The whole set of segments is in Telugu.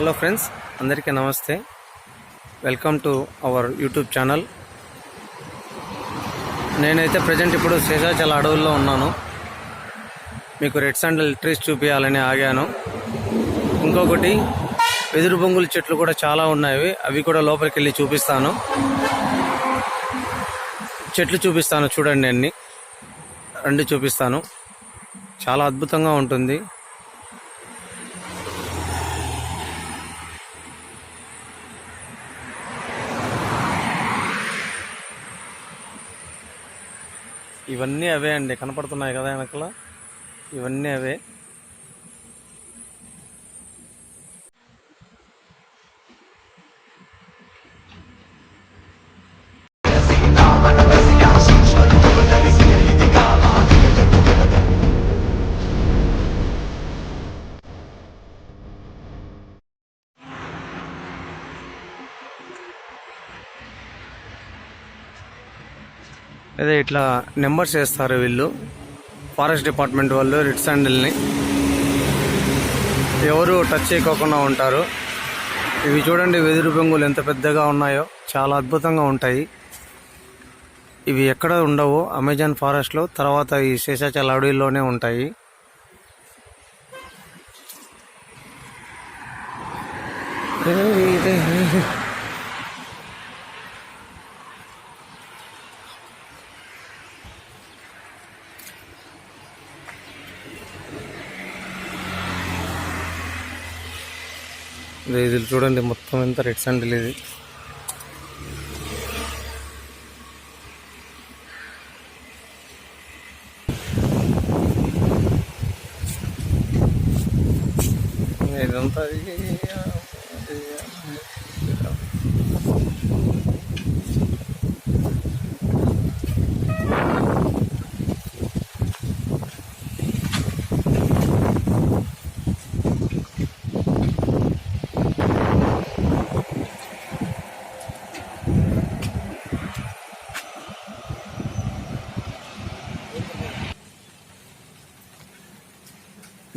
హలో ఫ్రెండ్స్ అందరికీ నమస్తే. Welcome to our YouTube channel నేనైతే ప్రజెంట్ ఇప్పుడు శేషాచల అడవుల్లో ఉన్నాను. మీకు రెడ్ శాండల్ ట్రీస్ చూపించాలని ఆగాను. ఇంకొకటి వెదురు బొంగుల చెట్లు కూడా చాలా ఉన్నాయి. అవి కూడా లోపలికి వెళ్ళి చూపిస్తాను. చెట్లు చూపిస్తాను చూడండి అన్ని. రండి చూపిస్తాను. చాలా అద్భుతంగా ఉంటుంది. ఇవన్నీ అవే అండి కనపడుతున్నాయి కదా వెనకల? ఇవన్నీ అవే. అదే ఇట్లా నెంబర్స్ వేస్తారు వీళ్ళు. ఫారెస్ట్ డిపార్ట్మెంట్ వాళ్ళు రెడ్ శాండిల్ని ఎవరు టచ్ చేయకోకుండా ఉంటారు. ఇవి చూడండి వెదురు బొంగులు ఎంత పెద్దగా ఉన్నాయో. చాలా అద్భుతంగా ఉంటాయి. ఇవి ఎక్కడ ఉండవు. అమెజాన్ ఫారెస్ట్లో తర్వాత ఈ శేషాచల అడవిలోనే ఉంటాయి. ఇది ఇది చూడండి మొత్తం ఎంత రెడ్ శాండిల్ ఇది. ఇదంతా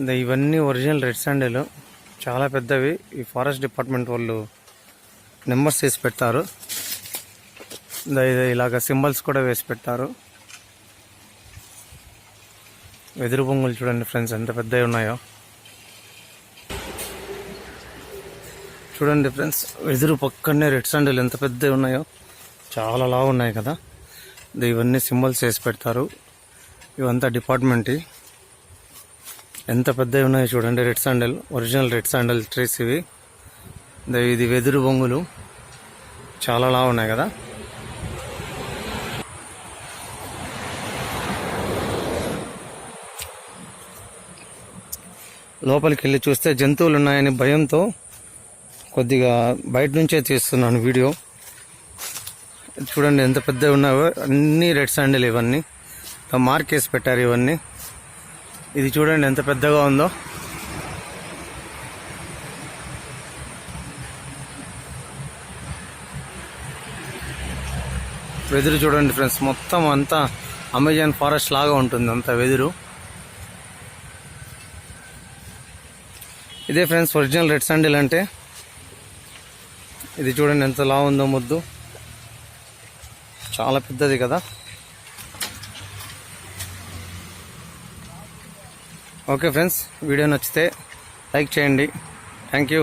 ఇవన్నీ ఒరిజినల్ రెడ్ శాండిల్ చాలా పెద్దవి. ఈ ఫారెస్ట్ డిపార్ట్మెంట్ వాళ్ళు నెంబర్స్ వేసి పెడతారు. ఇలాగ సింబల్స్ కూడా వేసి పెట్టారు వెదురు బొంగులు చూడండి ఫ్రెండ్స్ ఎంత పెద్దవి ఉన్నాయో. చూడండి ఫ్రెండ్స్ వెదురు పక్కనే రెడ్ శాండిల్ ఎంత పెద్దవి ఉన్నాయో. చాలా లావు ఉన్నాయి కదా ఇవన్నీ సింబల్స్ వేసి పెడతారు. ఇవంతా డిపార్ట్మెంట్. ఎంత పెద్దవి ఉన్నాయో చూడండి. Red sandal original red sandal trees ఇవి. ఇది వెదురు బొంగులు. చాలా లా ఉన్నాయి కదా. లోపలికి వెళ్ళి చూస్తే జంతువులు ఉన్నాయని భయంతో కొద్దిగా బయట నుంచే తీస్తున్నాను వీడియో. చూడండి ఎంత పెద్దవి ఉన్నాయో అన్నీ రెడ్ శాండిల్ ఇవన్నీ. మార్క్ వేసి పెట్టారు ఇవన్నీ. ఇది చూడండి ఎంత పెద్దగా ఉందో. వెదురు చూడండి ఫ్రెండ్స్ మొత్తం అంతా అమెజాన్ ఫారెస్ట్ లాగా ఉంటుంది అంత వెదురు. ఇదే ఫ్రెండ్స్ ఒరిజినల్ రెడ్ సాండిల్ అంటే. ఇది చూడండి ఎంత లా ఉందో ముద్దు. చాలా పెద్దది కదా. ఓకే ఫ్రెండ్స్ వీడియో నచ్చితే లైక్ చేయండి. Thank you.